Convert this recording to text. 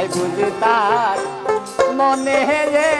তাই বুঝি তার মনে যে